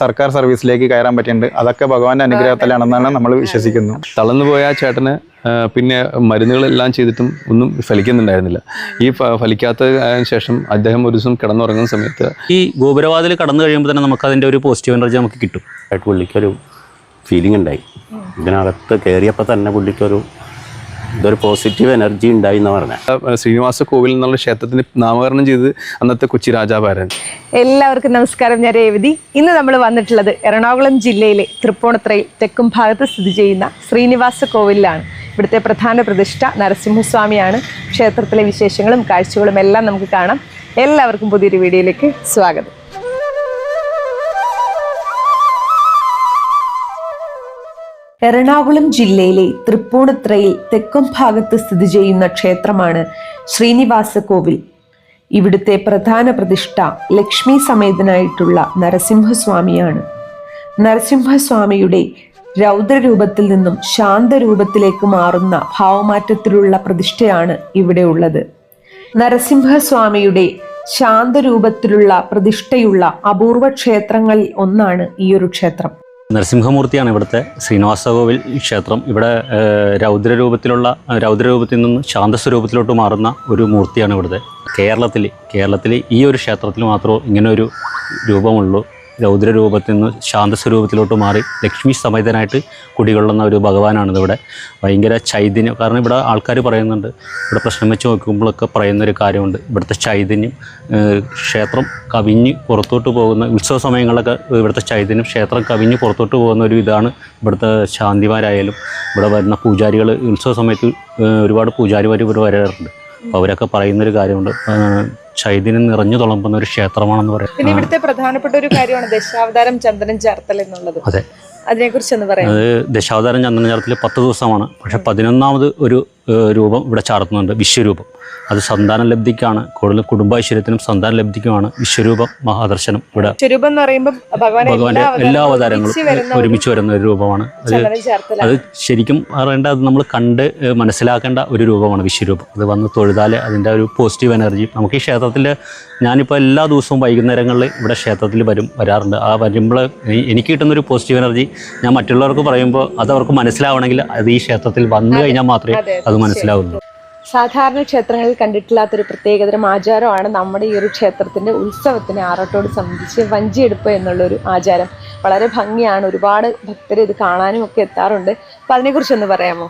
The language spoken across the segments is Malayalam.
സർക്കാർ സർവീസിലേക്ക് കയറാൻ പറ്റിയിട്ടുണ്ട്. അതൊക്കെ ഭഗവാന്റെ അനുഗ്രഹത്തിലാണെന്നാണ് നമ്മൾ വിശ്വസിക്കുന്നത് തളർന്നു പോയ ആ ചേട്ടന് പിന്നെ മരുന്നുകളെല്ലാം ചെയ്തിട്ടും ഒന്നും ഫലിക്കുന്നുണ്ടായിരുന്നില്ല. ഈ ഫലിക്കാത്ത ശേഷം അദ്ദേഹം ഒരു ദിവസം കിടന്നുറങ്ങുന്ന സമയത്ത് ഈ ഗോപുരവാതിൽ കടന്നു കഴിയുമ്പോൾ തന്നെ നമുക്ക് അതിന്റെ ഒരു പോസിറ്റീവ് എനർജി നമുക്ക് കിട്ടും. ആയിട്ട് പുള്ളിക്കൊരു ഫീലിംഗ് ഉണ്ടായി. ഇതിനകത്ത് കയറിയപ്പോൾ തന്നെ പുള്ളിക്കൊരു ഇതൊരു പോസിറ്റീവ് എനർജി ഉണ്ടായി എന്ന് പറഞ്ഞ. ശ്രീനിവാസ കോവിൽ എന്നുള്ള ക്ഷേത്രത്തിന് നാമകരണം ചെയ്ത് അന്നത്തെ കൊച്ചി രാജാഭാരൻ. എല്ലാവർക്കും നമസ്കാരം ഞാൻ രേവതി. ഇന്ന് നമ്മൾ വന്നിട്ടുള്ളത് എറണാകുളം ജില്ലയിലെ തൃപ്പൂണിത്രയിൽ തെക്കും ഭാഗത്ത് സ്ഥിതി ചെയ്യുന്ന ശ്രീനിവാസ കോവിലാണ് ഇവിടുത്തെ പ്രധാന പ്രതിഷ്ഠ നരസിംഹസ്വാമിയാണ്. ക്ഷേത്രത്തിലെ വിശേഷങ്ങളും കാഴ്ചകളും എല്ലാം നമുക്ക് കാണാം. എല്ലാവർക്കും പുതിയൊരു വീഡിയോയിലേക്ക് സ്വാഗതം. എറണാകുളം ജില്ലയിലെ തൃപ്പൂണിത്രയിൽ തെക്കും ഭാഗത്ത് സ്ഥിതി ചെയ്യുന്ന ക്ഷേത്രമാണ് ശ്രീനിവാസ കോവിൽ ഇവിടുത്തെ പ്രധാന പ്രതിഷ്ഠ ലക്ഷ്മി സമേതനായിട്ടുള്ള നരസിംഹസ്വാമിയാണ്. നരസിംഹസ്വാമിയുടെ രൗദ്രരൂപത്തിൽ നിന്നും ശാന്തരൂപത്തിലേക്ക് മാറുന്ന ഭാവമാറ്റത്തിലുള്ള പ്രതിഷ്ഠയാണ് ഇവിടെ ഉള്ളത്. നരസിംഹസ്വാമിയുടെ ശാന്തരൂപത്തിലുള്ള പ്രതിഷ്ഠയുള്ള അപൂർവ ക്ഷേത്രങ്ങളിൽ ഒന്നാണ് ഈ ഒരു ക്ഷേത്രം. നരസിംഹമൂർത്തിയാണ് ഇവിടുത്തെ ശ്രീനിവാസകോവിൽ ക്ഷേത്രം. ഇവിടെ രൗദ്രരൂപത്തിലുള്ള രൗദ്രരൂപത്തിൽ നിന്ന് ശാന്തസ്വരൂപത്തിലോട്ട് മാറുന്ന ഒരു മൂർത്തിയാണ് ഇവിടുത്തെ. കേരളത്തിൽ കേരളത്തിൽ ഈ ഒരു ക്ഷേത്രത്തിൽ മാത്രമേ ഇങ്ങനെ ഒരു രൂപമുള്ളൂ. രൗദ്രരൂപത്തിൽ നിന്ന് ശാന്തസ്വരൂപത്തിലോട്ട് മാറി ലക്ഷ്മി സമേതനായിട്ട് കുടികൊള്ളുന്ന ഒരു ഭഗവാനാണ് ഇവിടെ. ഭയങ്കര ചൈതന്യം. കാരണം ഇവിടെ ആൾക്കാർ പറയുന്നുണ്ട് ഇവിടെ പ്രശ്നം വെച്ച് നോക്കുമ്പോഴൊക്കെ പറയുന്നൊരു കാര്യമുണ്ട്. ഇവിടുത്തെ ചൈതന്യം ക്ഷേത്രം കവിഞ്ഞ് പുറത്തോട്ട് പോകുന്ന ഉത്സവ സമയങ്ങളിലൊക്കെ ഇവിടുത്തെ ചൈതന്യം ക്ഷേത്രം കവിഞ്ഞ് പുറത്തോട്ട് പോകുന്ന ഒരു ഇതാണ് ഇവിടുത്തെ ശാന്തിമാരായാലും. ഇവിടെ വരുന്ന പൂജാരികൾ ഉത്സവ സമയത്ത് ഒരുപാട് പൂജാരിമാർ ഇവിടെ വരാറുണ്ട്. അപ്പോൾ അവരൊക്കെ പറയുന്നൊരു കാര്യമുണ്ട്. ചൈതന്യം നിറഞ്ഞു തുളമ്പുന്ന ഒരു ക്ഷേത്രമാണെന്ന് പറയാം. പിന്നെ ഇവിടുത്തെ പ്രധാനപ്പെട്ട ഒരു കാര്യമാണ് ദശാവതാരം ചന്ദനം ചേർത്തൽ എന്നുള്ളത്. അതെ. അതിനെക്കുറിച്ച് ഒന്ന് പറയാം അത് ദശാവതാരം ചന്ദനചാരത്തിൽ പത്ത് ദിവസമാണ്. പക്ഷെ പതിനൊന്നാമത് ഒരു രൂപം ഇവിടെ ചാർത്തുന്നുണ്ട്. വിശ്വരൂപം. അത് സന്താന ലബ്ധിക്കാണ്. കൂടുതൽ കുടുംബൈശ്വര്യത്തിനും സന്താന ലബ്ധിക്കുമാണ് വിശ്വരൂപം മഹാദർശനം ഇവിടെ. സ്വരൂപം എന്ന് പറയുമ്പോൾ ഭഗവാന്റെ എല്ലാ അവതാരങ്ങളും ഒരുമിച്ച് വരുന്ന ഒരു രൂപമാണ്. അത് അത് ശരിക്കും പറയേണ്ട അത് നമ്മൾ കണ്ട് മനസ്സിലാക്കേണ്ട ഒരു രൂപമാണ് വിശ്വരൂപം. അത് വന്ന് തൊഴുതാൽ അതിന്റെ ഒരു പോസിറ്റീവ് എനർജി നമുക്ക് ഈ ക്ഷേത്രത്തിൽ ഞാനിപ്പോൾ എല്ലാ ദിവസവും വൈകുന്നേരങ്ങളിൽ ഇവിടെ ക്ഷേത്രത്തിൽ വരും വരാറുണ്ട്. ആ വരുമ്പോൾ എനിക്ക് കിട്ടുന്ന ഒരു പോസിറ്റീവ് എനർജി ഞാൻ മറ്റുള്ളവർക്ക് പറയുമ്പോൾ അത് അവർക്ക് മനസ്സിലാവണമെങ്കിൽ അത് ഈ ക്ഷേത്രത്തിൽ വന്നു കഴിഞ്ഞാൽ മാത്രമേ അതെ, അത് മനസ്സിലാവുള്ളൂ സാധാരണ ക്ഷേത്രങ്ങളിൽ കണ്ടിട്ടില്ലാത്തൊരു പ്രത്യേകതരം ആചാരമാണ് നമ്മുടെ ഈ ഒരു ക്ഷേത്രത്തിന്റെ ഉത്സവത്തിന് ആറോട്ടോട് സംബന്ധിച്ച് വഞ്ചിയെടുപ്പ് എന്നുള്ളൊരു ആചാരം. വളരെ ഭംഗിയാണ്. ഒരുപാട് ഭക്തർ ഇത് കാണാനും ഒക്കെ എത്താറുണ്ട്. അപ്പൊ അതിനെക്കുറിച്ചൊന്ന് പറയാമോ?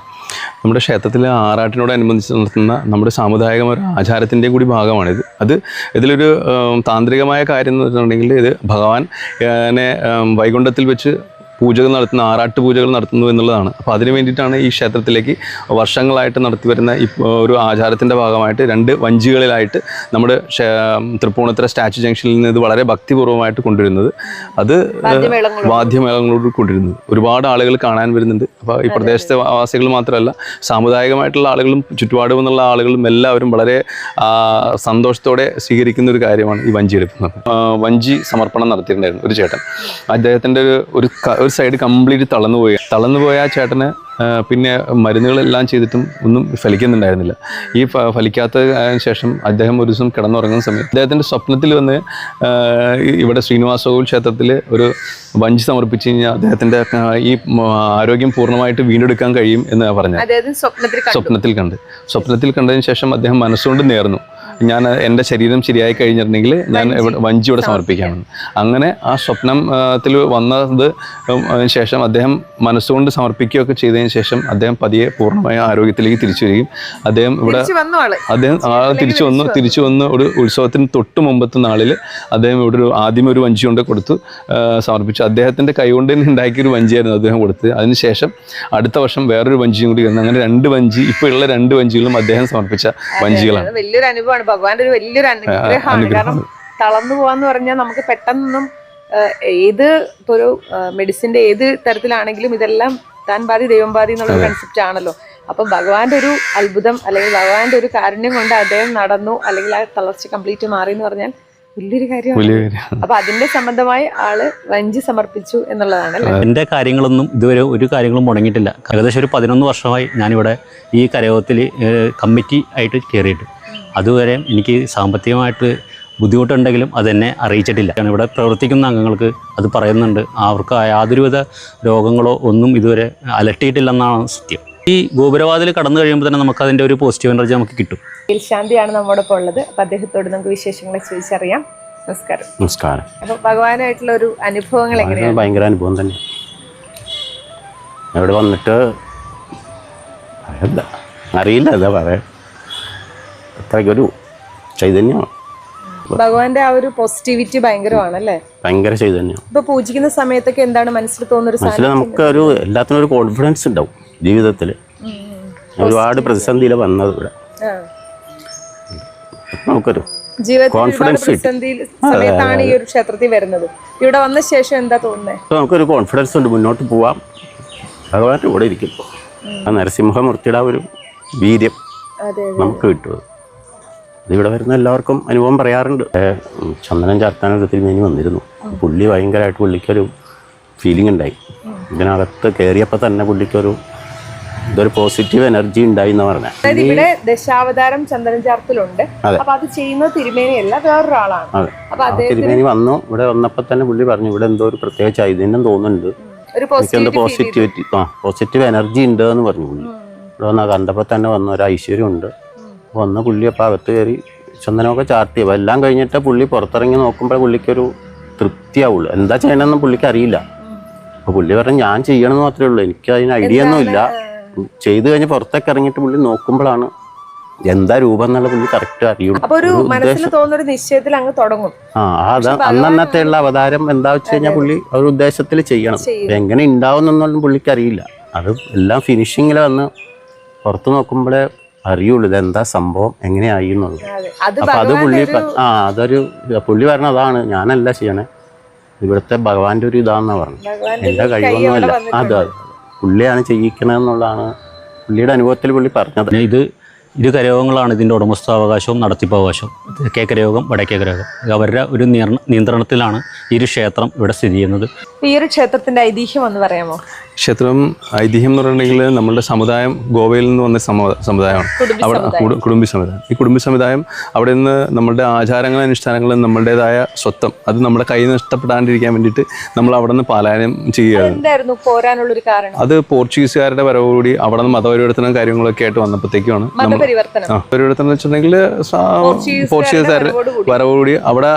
നമ്മുടെ ക്ഷേത്രത്തിലെ ആറാട്ടിനോടനുബന്ധിച്ച് നടത്തുന്ന നമ്മുടെ സാമുദായികമായ ഒരു ആചാരത്തിന്റെ കൂടി ഭാഗമാണിത്. അത് ഇതിലൊരു താന്ത്രികമായ കാര്യം എന്ന് വെച്ചിട്ടുണ്ടെങ്കിൽ ഇത് ഭഗവാൻ വൈകുണ്ഠത്തിൽ വെച്ച് പൂജകൾ നടത്തുന്ന ആറാട്ട് പൂജകൾ നടത്തുന്നു എന്നുള്ളതാണ്. അപ്പോൾ അതിന് വേണ്ടിയിട്ടാണ് ഈ ക്ഷേത്രത്തിലേക്ക് വർഷങ്ങളായിട്ട് നടത്തി വരുന്ന ഒരു ആചാരത്തിന്റെ ഭാഗമായിട്ട് രണ്ട് വഞ്ചികളിലായിട്ട് നമ്മുടെ തൃപ്പൂണിത്തറ സ്റ്റാച്യു ജംഗ്ഷനിൽ നിന്ന് ഇത് വളരെ ഭക്തിപൂർവമായിട്ട് കൊണ്ടുവരുന്നത്. അത് വാദ്യമേളങ്ങളോട് കൊണ്ടുവരുന്നത്. ഒരുപാട് ആളുകൾ കാണാൻ വരുന്നുണ്ട്. അപ്പോൾ ഈ പ്രദേശത്തെ വാസികൾ മാത്രമല്ല സാമുദായികമായിട്ടുള്ള ആളുകളും ചുറ്റുപാടും എന്നുള്ള ആളുകളും എല്ലാവരും വളരെ സന്തോഷത്തോടെ സ്വീകരിക്കുന്ന ഒരു കാര്യമാണ് ഈ വഞ്ചി എടുക്കുന്നത് വഞ്ചി സമർപ്പണം നടത്തിയിട്ടുണ്ടായിരുന്നു ഒരു ചേട്ടൻ. അദ്ദേഹത്തിന്റെ ഒരു ഒരു ഒരു സൈഡ് കംപ്ലീറ്റ് തളർന്നു പോയി. തളർന്നു പോയ ആ ചേട്ടന് പിന്നെ മരുന്നുകളെല്ലാം ചെയ്തിട്ടും ഒന്നും ഫലിക്കുന്നുണ്ടായിരുന്നില്ല. ഈ ഫലിക്കാത്ത ശേഷം അദ്ദേഹം ഒരു ദിവസം കിടന്നുറങ്ങുന്ന സമയത്ത് അദ്ദേഹത്തിന്റെ സ്വപ്നത്തിൽ വന്ന് ഇവിടെ ശ്രീനിവാസകോവിൽ ക്ഷേത്രത്തിൽ ഒരു വഞ്ചി സമർപ്പിച്ച് കഴിഞ്ഞാൽ അദ്ദേഹത്തിന്റെ ഈ ആരോഗ്യം പൂർണമായിട്ട് വീണ്ടെടുക്കാൻ കഴിയും എന്ന് പറഞ്ഞത് കണ്ടു. സ്വപ്നത്തിൽ കണ്ട്. സ്വപ്നത്തിൽ കണ്ടതിന് ശേഷം അദ്ദേഹം മനസ്സുകൊണ്ട് നേർന്നു. ഞാൻ എന്റെ ശരീരം ശരിയായി കഴിഞ്ഞിട്ടുണ്ടെങ്കിൽ ഞാൻ ഇവിടെ വഞ്ചി ഇവിടെ സമർപ്പിക്കാമെന്ന് അങ്ങനെ ആ സ്വപ്നത്തിൽ വന്നത് ശേഷം അദ്ദേഹം മനസ്സുകൊണ്ട് സമർപ്പിക്കുകയൊക്കെ ചെയ്തതിന് ശേഷം അദ്ദേഹം പതിയെ പൂർണമായ ആരോഗ്യത്തിലേക്ക് തിരിച്ചു വരികയും അദ്ദേഹം ഇവിടെ അദ്ദേഹം തിരിച്ചു വന്നു തിരിച്ചു വന്ന് ഒരു ഉത്സവത്തിന് തൊട്ട് മുമ്പത്തെ നാളിൽ അദ്ദേഹം ഇവിടെ ഒരു ആദ്യം ഒരു വഞ്ചി കൊണ്ട് കൊടുത്തു സമർപ്പിച്ചു. അദ്ദേഹത്തിന്റെ കൈകൊണ്ട് തന്നെ ഉണ്ടാക്കിയൊരു വഞ്ചിയായിരുന്നു അദ്ദേഹം കൊടുത്തത്. അതിനുശേഷം അടുത്ത വർഷം വേറൊരു വഞ്ചിയും കൂടി വന്നു. അങ്ങനെ രണ്ട് വഞ്ചി ഇപ്പോൾ ഉള്ള രണ്ട് വഞ്ചികളും അദ്ദേഹം സമർപ്പിച്ച വഞ്ചികളാണ്. വലിയൊരു അനുഭവമാണ്. ഭഗവാന്റെ ഒരു വലിയൊരു അനുഗ്രഹമാണ്. കാരണം തളർന്നു പോവാന്ന് പറഞ്ഞാൽ നമുക്ക് പെട്ടെന്നൊന്നും ഏത് ഇപ്പൊ ഒരു മെഡിസിന്റെ ഏത് തരത്തിലാണെങ്കിലും ഇതെല്ലാം താൻ ബാധി ദൈവം ബാധി എന്നുള്ള കൺസെപ്റ്റ് ആണല്ലോ. അപ്പൊ ഭഗവാന്റെ ഒരു അത്ഭുതം അല്ലെങ്കിൽ ഭഗവാന്റെ ഒരു കാരുണ്യം കൊണ്ട് അദ്ദേഹം നടന്നു അല്ലെങ്കിൽ ആ തളർച്ച കംപ്ലീറ്റ് മാറി എന്ന് പറഞ്ഞാൽ വലിയൊരു കാര്യമാണ്. അപ്പൊ അതിന്റെ സംബന്ധമായി ആൾ വഞ്ചി സമർപ്പിച്ചു എന്നുള്ളതാണ് എന്റെ എന്റെ കാര്യങ്ങളൊന്നും ഇതുവരെ ഒരു കാര്യങ്ങളും മുടങ്ങിയിട്ടില്ല. ഏകദേശം ഒരു പതിനൊന്ന് വർഷമായി ഞാനിവിടെ ഈ കരയോഗത്തിൽ കമ്മിറ്റി ആയിട്ട് കയറിയിട്ട് അതുവരെ എനിക്ക് സാമ്പത്തികമായിട്ട് ബുദ്ധിമുട്ടുണ്ടെങ്കിലും അതെന്നെ അറിയിച്ചിട്ടില്ല. കാരണം ഇവിടെ പ്രവർത്തിക്കുന്ന അംഗങ്ങൾക്ക് അത് പറയുന്നുണ്ട് അവർക്ക് യാതൊരുവിധ രോഗങ്ങളോ ഒന്നും ഇതുവരെ അലട്ടിയിട്ടില്ലെന്നാണ് സത്യം. ഈ ഗോപുരവാതിൽ കടന്നു കഴിയുമ്പോൾ തന്നെ നമുക്ക് അതിന്റെ ഒരു പോസിറ്റീവ് എനർജി നമുക്ക് കിട്ടും. ശാന്തിയാണ് നമ്മോടൊപ്പം ഉള്ളത്. അപ്പോൾ അദ്ദേഹത്തോട് നമുക്ക് വിശേഷങ്ങളെ ചോദിച്ചറിയാം. നമസ്കാരം. നമസ്കാരം. അപ്പോൾ ഭഗവാനായിട്ടുള്ള ഒരു അനുഭവങ്ങൾ എങ്ങനെയാണ്? ഭയങ്കര അനുഭവം തന്നെ. ഇവിടെ വന്നിട്ട് അറിയില്ല എന്താ പറയാ? അത്രയ്ക്കൊരു ചൈതന്യമാണ്. ഭഗവാന്റെ ആ ഒരു പോസിറ്റിവിറ്റി ഭയങ്കരമാണ് അല്ലേ ഭയങ്കര ചൈതന്യം ഇപ്പൊ പൂജിക്കുന്ന സമയത്തൊക്കെ എന്താണ് മനസ്സിൽ തോന്നുന്ന ഒരു മനസ്സിൽ നമുക്ക് ഒരു എല്ലാത്തിനും ഒരു കോൺഫിഡൻസ് ഉണ്ടാവും ജീവിതത്തിൽ ഒരുപാട് പ്രതിസന്ധിയിൽ വന്നത് ഇവിടെ. നമുക്കൊരു. പ്രതിസന്ധി സമയത്താണ് ഈ ഒരു ക്ഷേത്രത്തിൽ വരുന്നത്. ഇവിടെ വന്ന ശേഷം എന്താ തോന്നുന്നത് നമുക്കൊരു കോൺഫിഡൻസ് ഉണ്ട് മുന്നോട്ട് പോവാം. ഭഗവാൻ ഇവിടെ ഇരിക്കും ആ നരസിംഹമൂർത്തിയുടെ ആ ഒരു വീര്യം നമുക്ക് കിട്ടും. അത്. ഇതിവിടെ വരുന്ന എല്ലാവർക്കും അനുഭവം പറയാറുണ്ട്. ചന്ദനം ചാർത്താൻ ഒത്തിരി മേനി തിരുമേനി വന്നിരുന്നു. പുള്ളി ഭയങ്കരമായിട്ട് പുള്ളിക്കൊരു ഫീലിംഗ് ഉണ്ടായി. ഇതിനകത്ത് കയറിയപ്പോൾ തന്നെ പുള്ളിക്കൊരു ഇതൊരു പോസിറ്റീവ് എനർജി ഉണ്ടായി എന്ന് പറഞ്ഞാൽ അതായത് ഇവിടെ ദശാവതാരം ചന്ദനം ചാർത്തിലുണ്ട്. അതെ. അപ്പൊ അത് തിരുമേനി അല്ല വേറൊരാളാണ്. അപ്പൊ തിരുമേനി വന്നു. ഇവിടെ വന്നപ്പോ തന്നെ പുള്ളി പറഞ്ഞു ഇവിടെ എന്തോ ഒരു പ്രത്യേക ചൈതന്യം തോന്നുന്നുണ്ട്. എനിക്കെന്തോ പോസിറ്റീവ് പോസിറ്റിവിറ്റി ആ പോസിറ്റീവ് എനർജി ഉണ്ട് എന്ന് പറഞ്ഞു പുള്ളി. ഇവിടെ വന്നാൽ കണ്ടപ്പോൾ തന്നെ വന്ന ഒരു ഐശ്വര്യം ഉണ്ട് വന്ന പുള്ളി അപ്പോൾ അകത്ത് കയറി ചന്ദനമൊക്കെ ചാർത്തി. അപ്പോൾ എല്ലാം കഴിഞ്ഞിട്ട് പുള്ളി പുറത്തിറങ്ങി നോക്കുമ്പോൾ പുള്ളിക്കൊരു തൃപ്തിയാവുള്ളൂ. എന്താ ചെയ്യണമെന്ന് പുള്ളിക്ക് അറിയില്ല. അപ്പോൾ പുള്ളി പറഞ്ഞു ഞാൻ ചെയ്യണമെന്ന് മാത്രമേ ഉള്ളൂ. എനിക്ക് അതിന് ഐഡിയ ഒന്നും ഇല്ല. ചെയ്തു കഴിഞ്ഞ് പുറത്തേക്ക് ഇറങ്ങിയിട്ട് പുള്ളി നോക്കുമ്പോഴാണ് എന്താ രൂപം എന്നുള്ള പുള്ളി കറക്റ്റ് അറിയുള്ളൂ. ആ അതാ അന്നന്നത്തെ ഉള്ള അവതാരം എന്താ വെച്ച് കഴിഞ്ഞാൽ പുള്ളി ഒരു ഉദ്ദേശത്തിൽ ചെയ്യണം. ചെയ്യും. എങ്ങനെ ഉണ്ടാവുന്നൊന്നും പുള്ളിക്ക് അറിയില്ല. അത് എല്ലാം ഫിനിഷിങ്ങിൽ വന്ന് പുറത്ത് നോക്കുമ്പോഴേ അറിയുള്ളൂ ഇതെന്താ എന്താ സംഭവം എങ്ങനെയായി എന്നുള്ളത്. അതെ അത് അപ്പൊ അത് പുള്ളി ആ അതൊരു പുള്ളി പറഞ്ഞ അതാണ് ഞാനല്ല ചെയ്യണേ. ഇവിടുത്തെ ഭഗവാന്റെ ഒരു ഇതാന്നാ പറഞ്ഞു എന്റെ കഴിവൊന്നുമല്ല അതെ അതെ പുള്ളിയാണ് ചെയ്യിക്കണമെന്നുള്ളതാണ് പുള്ളിയുടെ അനുഭവത്തിൽ പുള്ളി പറഞ്ഞത്. ഇത് ഇരു കരയോഗങ്ങളാണ് ഇതിന്റെ ഉടമസ്ഥാവകാശവും നടത്തിപ്പവകാശവും. തെക്കേ കരയോഗം വടക്കേ കരയോഗം അവരുടെ ഒരു നിയന്ത്രണത്തിലാണ് ഈ ഒരു ക്ഷേത്രം ഇവിടെ സ്ഥിതി ചെയ്യുന്നത്. ഈ ഒരു ക്ഷേത്രത്തിന്റെ ഐതിഹ്യം എന്ന് പറയാമോ? ക്ഷേത്രം ഐതിഹ്യം എന്ന് പറഞ്ഞിട്ടുണ്ടെങ്കിൽ നമ്മുടെ സമുദായം ഗോവയിൽ നിന്ന് വന്ന സമ- സമുദായമാണ്. അവിടെ കുടുംബ സമുദായം. ഈ കുടുംബ സമുദായം അവിടെ നിന്ന് നമ്മളുടെ ആചാരങ്ങളും അനുഷ്ഠാനങ്ങളും നമ്മളുടേതായ സ്വത്വം അത് നമ്മുടെ കയ്യിൽ നിന്ന് നഷ്ടപ്പെടാണ്ടിരിക്കാൻ വേണ്ടിയിട്ട് നമ്മൾ അവിടെ നിന്ന് പാലായനം ചെയ്യുകയാണ്. എന്തായിരുന്നു പോരാനുള്ള ഒരു കാരണം? അത് പോർച്ചുഗീസുകാരുടെ വരവോടുകൂടി അവിടെ നിന്ന് മതപരിവർത്തനം കാര്യങ്ങളൊക്കെ ആയിട്ട് വന്നപ്പോഴത്തേക്കുമാണ് നമ്മൾ പരിവർത്തനം. വെച്ചിട്ടുണ്ടെങ്കിൽ പോർച്ചുഗീസുകാർ. വരവോടുകൂടി അവിടെ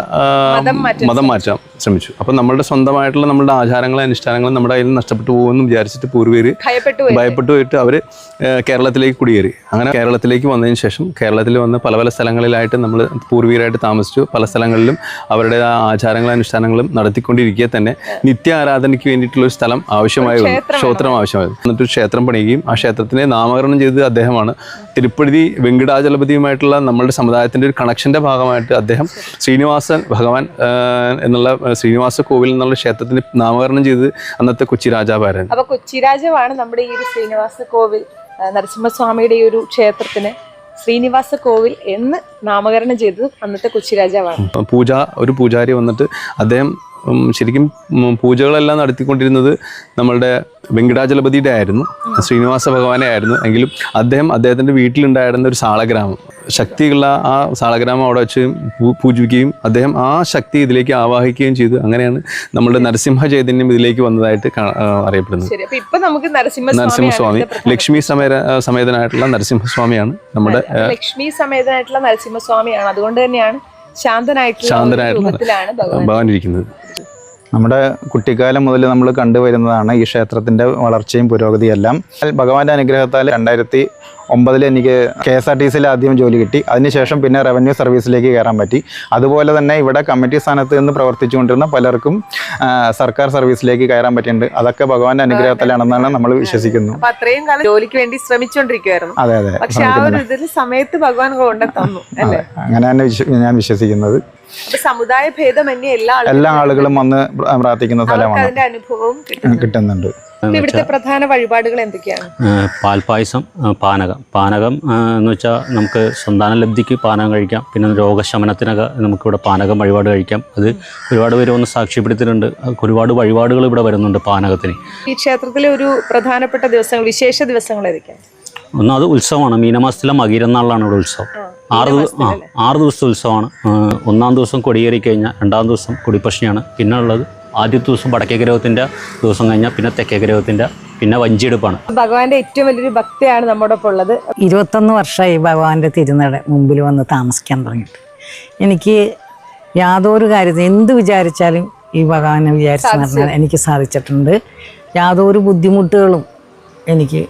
മതം മാറ്റാൻ ശ്രമിച്ചു. അപ്പം നമ്മുടെ സ്വന്തമായിട്ടുള്ള നമ്മുടെ ആചാരങ്ങളും അനുഷ്ഠാനങ്ങളും നമ്മുടെ കയ്യിൽ നഷ്ടപ്പെട്ടു പോകുമെന്ന് വിചാരിച്ചിട്ട് പൂർവീര് ഭയപ്പെട്ടു പോയിട്ട് അവർ കേരളത്തിലേക്ക് കുടിയേറി. അങ്ങനെ കേരളത്തിലേക്ക് വന്നതിന് ശേഷം കേരളത്തിൽ വന്ന് പല പല സ്ഥലങ്ങളിലായിട്ട് നമ്മൾ പൂർവീരായിട്ട് താമസിച്ചു. പല സ്ഥലങ്ങളിലും അവരുടെ ആചാരങ്ങളും അനുഷ്ഠാനങ്ങളും നടത്തിക്കൊണ്ടിരിക്കുക തന്നെ നിത്യ ആരാധനയ്ക്ക് വേണ്ടിയിട്ടുള്ള ഒരു സ്ഥലം ആവശ്യമായി വന്നു ക്ഷേത്രം ആവശ്യമായി. എന്നിട്ട് ക്ഷേത്രം പണിയുകയും ആ ക്ഷേത്രത്തിനെ നാമകരണം ചെയ്തത് അദ്ദേഹമാണ്. തിരുപ്പതി വെങ്കിടാചലപതിയുമായിട്ടുള്ള നമ്മുടെ സമുദായത്തിന്റെ ഒരു കണക്ഷന്റെ ഭാഗമായിട്ട് അദ്ദേഹം ശ്രീനിവാസൻ ഭഗവാൻ എന്നുള്ള ശ്രീനിവാസ കോവിൽ എന്നുള്ള ക്ഷേത്രത്തിന് നാമകരണം ചെയ്തത് അന്നത്തെ കൊച്ചി രാജാവായിരുന്നു അപ്പൊ കൊച്ചി രാജാവാണ് നമ്മുടെ ഈ ഒരു ശ്രീനിവാസ കോവിൽ നരസിംഹസ്വാമിയുടെ ഈ ഒരു ക്ഷേത്രത്തിന് ശ്രീനിവാസ കോവിൽ എന്ന് നാമകരണം ചെയ്തത് അന്നത്തെ കൊച്ചി രാജാവാണ്. പൂജ ഒരു പൂജാരി വന്നിട്ട് അദ്ദേഹം ശരിക്കും പൂജകളെല്ലാം നടത്തിക്കൊണ്ടിരുന്നത് നമ്മളുടെ വെങ്കടാചലപതിയുടെ ആയിരുന്നു. ശ്രീനിവാസ ഭഗവാനെ ആയിരുന്നു. എങ്കിലും അദ്ദേഹം അദ്ദേഹത്തിന്റെ വീട്ടിലുണ്ടായിരുന്ന ഒരു സാളഗ്രാമം ശക്തിയുള്ള ആ സാളഗ്രാമം അവിടെ വെച്ച് പൂജിക്കുകയും അദ്ദേഹം ആ ശക്തി ഇതിലേക്ക് ആവാഹിക്കുകയും ചെയ്തു. അങ്ങനെയാണ് നമ്മളുടെ നരസിംഹ ചൈതന്യം ഇതിലേക്ക് വന്നതായിട്ട് അറിയപ്പെടുന്നത്. നരസിംഹസ്വാമി ലക്ഷ്മി സമേത സമേതനായിട്ടുള്ള നരസിംഹസ്വാമിയാണ് നമ്മുടെ ലക്ഷ്മി സമേതനായിട്ടുള്ള നരസിംഹസ്വാമിയാണ്. അതുകൊണ്ട് തന്നെയാണ് ശാന്തനായിട്ടുള്ള ഭഗവാൻ ഇരിക്കുന്നത്. നമ്മുടെ കുട്ടിക്കാലം മുതൽ നമ്മൾ കണ്ടുവരുന്നതാണ് ഈ ക്ഷേത്രത്തിന്റെ വളർച്ചയും പുരോഗതിയെല്ലാം. ഭഗവാന്റെ അനുഗ്രഹത്താൽ രണ്ടായിരത്തി ഒമ്പതിൽ എനിക്ക് കെ എസ് ആർ ടി സിയിൽ ആദ്യം ജോലി കിട്ടി. അതിനുശേഷം പിന്നെ റവന്യൂ സർവീസിലേക്ക് കയറാൻ പറ്റി. അതുപോലെ തന്നെ ഇവിടെ കമ്മിറ്റി സ്ഥാനത്ത് നിന്ന് പ്രവർത്തിച്ചുകൊണ്ടിരുന്ന പലർക്കും സർക്കാർ സർവീസിലേക്ക് കയറാൻ പറ്റിയിട്ടുണ്ട്. അതൊക്കെ ഭഗവാന്റെ അനുഗ്രഹത്തിലാണെന്നാണ് നമ്മൾ വിശ്വസിക്കുന്നു. അത്രയും കാലം ജോലിക്ക് വേണ്ടി ശ്രമിച്ചുകൊണ്ടിരിക്കുകയായിരുന്നു അതെ അതെ. സമയത്ത് ഭഗവാൻ കൊണ്ടെത്തുന്നു അങ്ങനെ തന്നെ ഞാൻ വിശ്വസിക്കുന്നത്. സമുദായ ഭേദമന്യേ എല്ലാ ആളുകളും എല്ലാ ആളുകളും വന്ന് പ്രാർത്ഥിക്കുന്ന സ്ഥലമാണ്. അതിന്റെ അനുഭവവും കിട്ടുന്നുണ്ട്. ഇവിടുത്തെ പ്രധാന വഴിപാടുകൾ എന്തൊക്കെയാണ്? പാൽപായസം പാനകം. പാനകം എന്ന് വെച്ചാൽ നമുക്ക് സന്താന ലബ്ധിക്ക് പാനകം കഴിക്കാം. പിന്നെ രോഗശമനത്തിനൊക്കെ നമുക്കിവിടെ പാനകം വഴിപാട് കഴിക്കാം. അത് ഒരുപാട് പേര് ഒന്ന് സാക്ഷ്യപ്പെടുത്തിയിട്ടുണ്ട്. ഒരുപാട് വഴിപാടുകൾ ഇവിടെ വരുന്നുണ്ട് പാനകത്തിന്. ഈ ക്ഷേത്രത്തിലെ ഒരു പ്രധാനപ്പെട്ട ദിവസങ്ങൾ വിശേഷ ദിവസങ്ങൾ ഏതൊക്കെയാണ്? ഒന്നാമത് ഉത്സവമാണ്. മീനമാസത്തിലെ മകീരനാളിലാണ് ഇവിടെ ഉത്സവം. ആറ് ആ ആറ് ദിവസത്തെ ഉത്സവമാണ്. ഒന്നാം ദിവസം കൊടിയേറി കഴിഞ്ഞാൽ രണ്ടാം ദിവസം കൊടിപ്പശ്ശിയാണ് പിന്നെ ഉള്ളത് ആദ്യത്തെ ദിവസം വടക്കേ ഗ്രഹത്തിന്റെ ദിവസം കഴിഞ്ഞാൽ പിന്നെ തെക്കേ ഗ്രഹത്തിന്റെ പിന്നെ വഞ്ചിയെടുപ്പാണ്. ഭഗവാന്റെ ഏറ്റവും വലിയൊരു ഭക്തിയാണ് നമ്മുടെ ഒപ്പം ഉള്ളത്. ഇരുപത്തൊന്ന് വർഷമായി ഭഗവാന്റെ തിരുനട മുമ്പിൽ വന്ന് താമസിക്കാൻ തുടങ്ങിയിട്ട്. എനിക്ക് യാതൊരു കാര്യത്തിൽ എന്ത് വിചാരിച്ചാലും ഈ ഭഗവാനെ വിചാരിച്ചു നടന്നാൽ എനിക്ക് സാധിച്ചിട്ടുണ്ട്. യാതൊരു ബുദ്ധിമുട്ടുകളും എനിക്ക്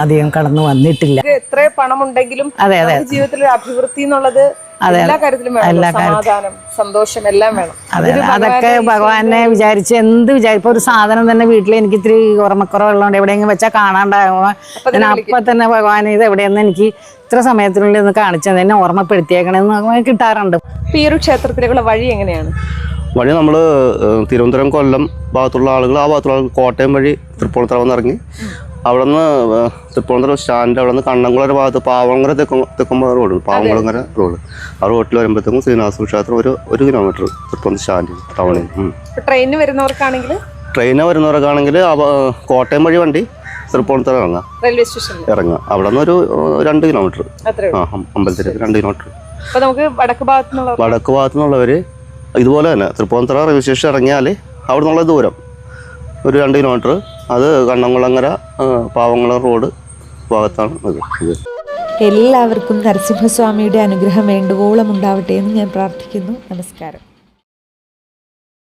അധികം കടന്നു വന്നിട്ടില്ല. എത്ര പണമുണ്ടെങ്കിലും അതെ അതെ. ജീവിതത്തിലെ ജീവിതത്തിൽ ഒരു അഭിവൃദ്ധി എന്നുള്ളത് അതെ, എല്ലാ കാര്യത്തിലും സമാധാനം സന്തോഷം എല്ലാം വേണം. അതെ അതൊക്കെ ഭഗവാനെ വിചാരിച്ച് എന്ത് വിചാരിച്ചു ഒരു സാധനം തന്നെ വീട്ടിൽ എനിക്ക് ഇത്തിരി ഓർമ്മക്കുറവുള്ളതുകൊണ്ട് എവിടെയെങ്കിലും വെച്ചാൽ കാണാണ്ടാകുമോ അപ്പൊ അപ്പം തന്നെ ഭഗവാൻ ഇത് എവിടെയെന്ന് എനിക്ക് ഇത്ര സമയത്തിനുള്ളിൽ ഒന്ന് കാണിച്ചത് എന്നെ ഓർമ്മപ്പെടുത്തിയേക്കണെന്ന് കിട്ടാറുണ്ട്. ഈ ഒരു ക്ഷേത്രത്തിലേക്കുള്ള വഴി എങ്ങനെയാണ്? വഴി നമ്മൾ തിരുവനന്തപുരം കൊല്ലം ഭാഗത്തുള്ള ആളുകൾ ആ ഭാഗത്തുള്ള ആളുകൾ കോട്ടയം വഴി തൃപ്പൂണിത്തറ വന്ന് ഇറങ്ങി അവിടെ നിന്ന് തൃപ്പൂണിത്തുറ സ്റ്റാൻഡ് അവിടെ നിന്ന് കണ്ണംകുളര ഭാഗത്ത് പാവങ്കര തെക്കും തെക്കുമ്പോൾ റോഡ് പാവങ്കുളങ്ങര റോഡ് ആ റോഡിൽ വരുമ്പോഴത്തേക്കും ശ്രീനിവാസ ക്ഷേത്രം ഒരു ഒരു കിലോമീറ്റർ തൃപ്പൂണിത്തുറ സ്റ്റാൻഡിൽ ടൗണിൽ. ട്രെയിനിന് വരുന്നവർക്കാണെങ്കിൽ ട്രെയിനിൽ വരുന്നവർക്കാണെങ്കിൽ കോട്ടയം വഴി വണ്ടി തൃപ്പൂണിത്തുറ ഇറങ്ങാം. റെയിൽവേ സ്റ്റേഷൻ ഇറങ്ങുക അവിടെ നിന്ന് ഒരു രണ്ട് കിലോമീറ്റർ അത്രേ ആ ഉള്ളൂ അം- അമ്പലത്തിലേക്ക് രണ്ട് കിലോമീറ്റർ വടക്ക് ഭാഗത്തുനിന്നുള്ളവർ ഇതുപോലെ തന്നെ തൃപ്പൂണിത്തറ റെയിൽവേ സ്റ്റേഷൻ ഇറങ്ങിയാൽ അവിടെ നിന്നുള്ള ദൂരം. ഒരു രണ്ട് കിലോമീറ്റർ അത് കണ്ണംകുളങ്ങര പാവങ്ങള റോഡ് ഭാഗത്താണ് എല്ലാവർക്കും നരസിംഹസ്വാമിയുടെ അനുഗ്രഹം വേണ്ടുവോളം ഉണ്ടാവട്ടെ എന്ന് ഞാൻ പ്രാർത്ഥിക്കുന്നു. നമസ്കാരം.